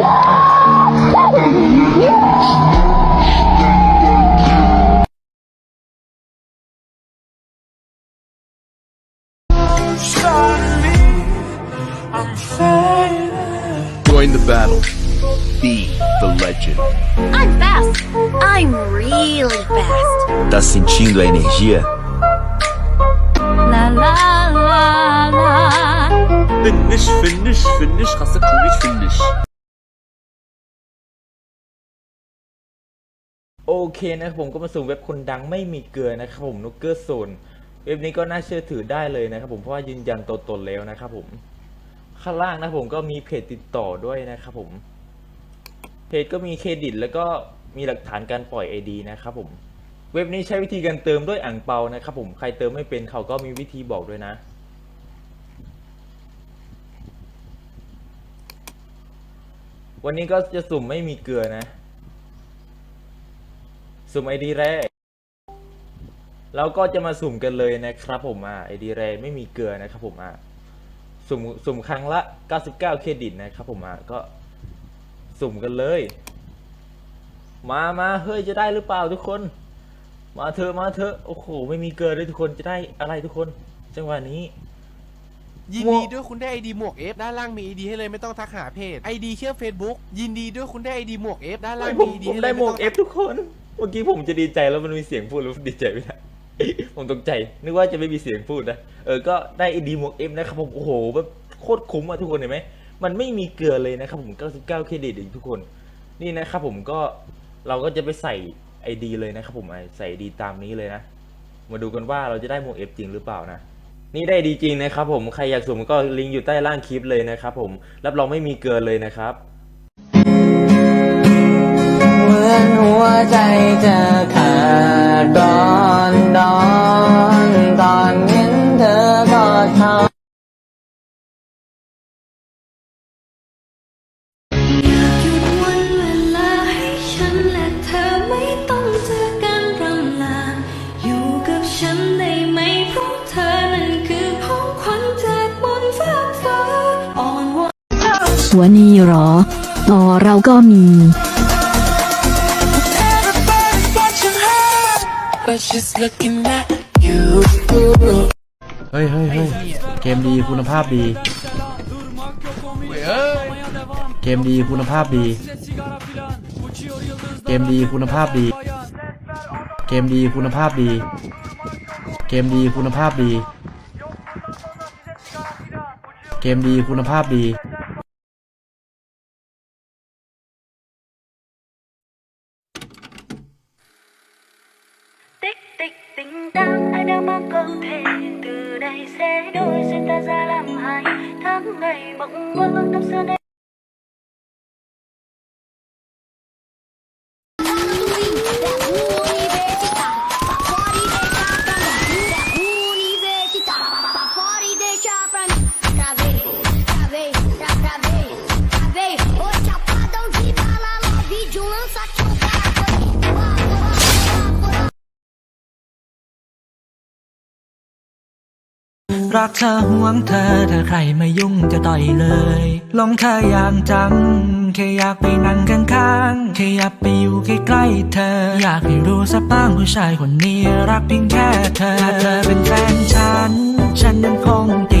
Join the battle. Be the legend. I'm fast. I'm really fast. Tá sentindo a energia? La la la la. فنش فنش فنش خاصك تولي تفنش โอเคนะครับผมก็มาสู่เว็บคนดังไม่มีเกลือนะครับผมนุกเกอร์โซนเว็บนี้ก็น่าเชื่อถือได้เลยนะครับผมเพราะว่ายืนยันตัวตนแล้วนะครับผมข้างล่างนะครับผมก็มีเพจติดต่อด้วยนะครับผมเพจก็มีเครดิต แล้วก็มีหลักฐานการปล่อย ID นะครับผมเว็บนี้ใช้วิธีการเติมด้วยอ่างเปานะครับผมใครเติมไม่เป็นเขาก็มีวิธีบอกด้วยนะวันนี้ก็จะสุ่มไม่มีเกลือนะ สุ่มไอดีแรก เราก็จะมาสุ่มกันเลยนะครับผมอะไอดีแรกไม่มีเกลือนะครับผมอะสุ่มสุ่มครั้งละ 99 เครดิตนะครับผมอะก็สุ่มกันเลย มามาเฮ้ยจะได้หรือเปล่าทุกคน มาเถอะมาเถอะโอ้โหไม่มีเกลือเลยทุกคนจะได้อะไรทุกคน จังหวะนี้ยินหมดีวกด้วยคุณได้ไอดีหมวก F ด้านล่างมีไอดีให้เลยไม่ต้องทักหาเพจไอดีเชื่อ Facebook ยินดีด้วยคุณได้ไอดีหมวก F ด้านล่างผมมีไอดีผมให้เลได้ยหมวกไต้งเอฟทุกคน เมื่อกี้ผมจะดีใจแล้วมันมีเสียงพูดแล้วดีใจไม่ได้ ผมตกใจ นึกว่าจะไม่มีเสียงพูดนะ เออ ก็ได้ไอดีหมวกเอฟนะครับผม โอ้โหแบบโคตรคุ้มอะทุกคนเห็นไหม มันไม่มีเกลือเลยนะครับผม 99 เครดิตเองทุกคน นี่นะครับผมก็เราก็จะไปใส่ไอดีเลยนะครับผมใส่ดีตามนี้เลยนะ มาดูกันว่าเราจะได้หมวกเอฟจริงหรือเปล่านะ นี่ได้ดีจริงนะครับผม ใครอยากสุ่มก็ลิงก์อยู่ใต้ล่างคลิปเลยนะครับผม รับรองไม่มีเกลือเลยนะครับ มือนหัวใจจะขาดร้อนดอนตอนเห็นเธอกอดเขาอยากหยุดวันเวลาให้ฉันและเธอไม่ต้องเจอกันรำลาอยู่กับฉันได้ไหม เพราะเธอนั้นคือของขวัญจากบนฟ้ากฟ้าอ่อนหวานหัวนีเหรออ๋อเราก็มีเฮ้ยเฮ้ยเฮ้ยเกมดีคุณภาพดี เกมดีคุณภาพดี เกมดีคุณภาพดี เกมดีคุณภาพดี เกมดีคุณภาพดี เกมดีคุณภาพดี tịch tình tang ai đang mang câu thề từ đây sẽ đôi duyên ta ra làm hai tháng ngày mộng mơ, năm xưa đây รักเธอห่วงเธอถ้าใครมายุ่งจะต่อยเลยหลงเธออย่างจัง แค่อยากไปนั่งข้างๆแค่อยากไปอยู่ใกล้ๆเธอ อยากให้รู้สักบ้างผู้ชายคนนี้รักเพียงแค่เธอถ้าเธอเป็นแฟนฉัน ฉันยังคงติดติด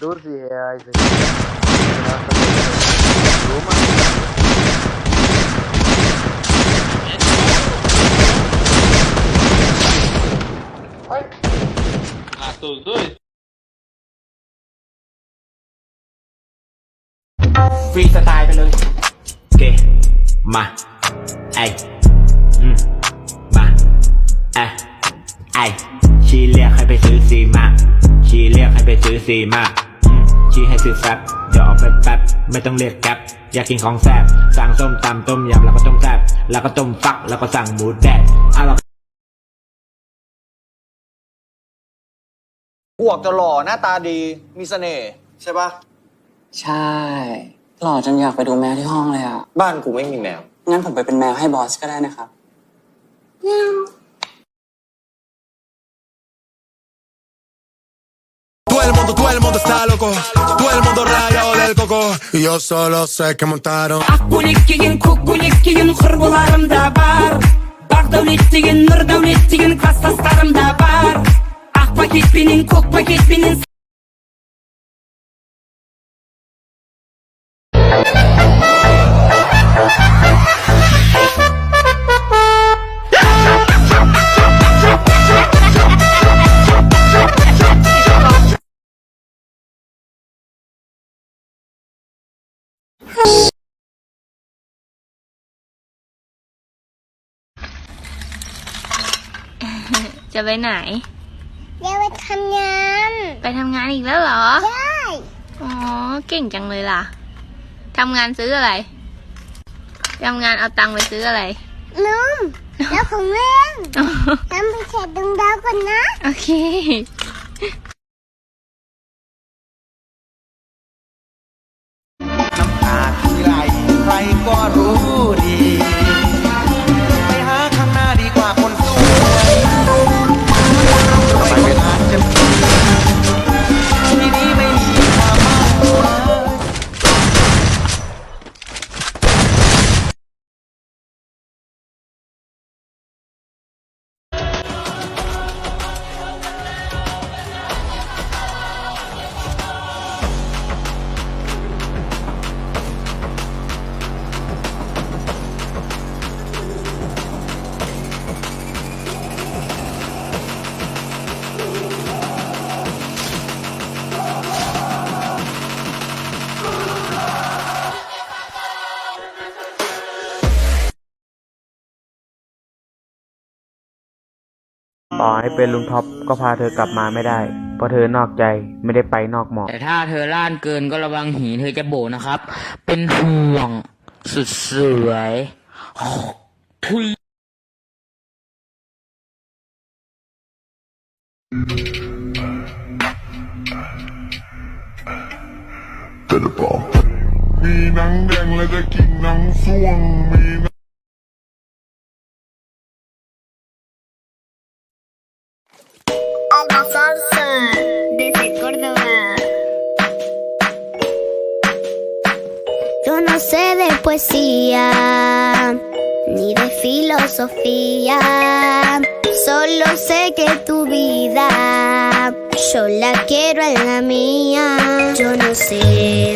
doze reais aqui. Ai. Matou os Chile Freestyle ไปเลยโอเคมาไออืมมาอ่ะไอชี้เรียกให้ไปซื้อ ชีเรียกให้ไปซื้อซีมาอืมชีให้ซื้อแฟบเดี๋ยวเอาไปแป๊บไม่ต้องเรียกแก๊ปอยากกินของแซ่บสั่งส้มตำต้มยำแล้วก็ต้มแซ่บแล้วก็ต้มฟักแล้วก็สั่งหมูแดดเอาละอวกจะหล่อหน้าตาดีมีเสน่ห์ใช่ปะใช่ หล่อจนอยากไปดูแมวที่ห้องเลยอะบ้านกูไม่มีแมวงั้นผมไปเป็นแมวให้บอสก็ได้นะครับ el mundo, todo el mundo está loco. Todo el mundo rayado del coco. Y yo solo sé que montaron. Ақкөлек киген көк көйлек киген құрбыларым да бар бақ дәулет деген нұр дәулет деген класстастарым да бар ақ пакетпенен көк пакетпенен จะไปไหนเดี๋ยวไปทำงาน ไปทำงานอีกแล้วเหรอ ใช่ อ๋อ เก่งจังเลยล่ะ ทำงานซื้ออะไร ทำงานเอาตังค์ไปซื้ออะไรนุ่มแล้วผมเล่นทำไปเช็ดดวงดาวก่อนนะ โอเค ต่อให้เป็นลุงท็อปก็พาเธอกลับมาไม่ได้ เพราะเธอนอกใจไม่ได้ไปนอกหมอกแต่ถ้าเธอล้านเกินก็ระวังหีเธอจะโบนะครับ เป็นห่วงสุดสวยทุยมีหนังแดงและจะกินหนังส่วงมี desde Córdoba. Yo no sé de poesía ni de filosofía, solo sé que tu vida yo la quiero en la mía. Yo no sé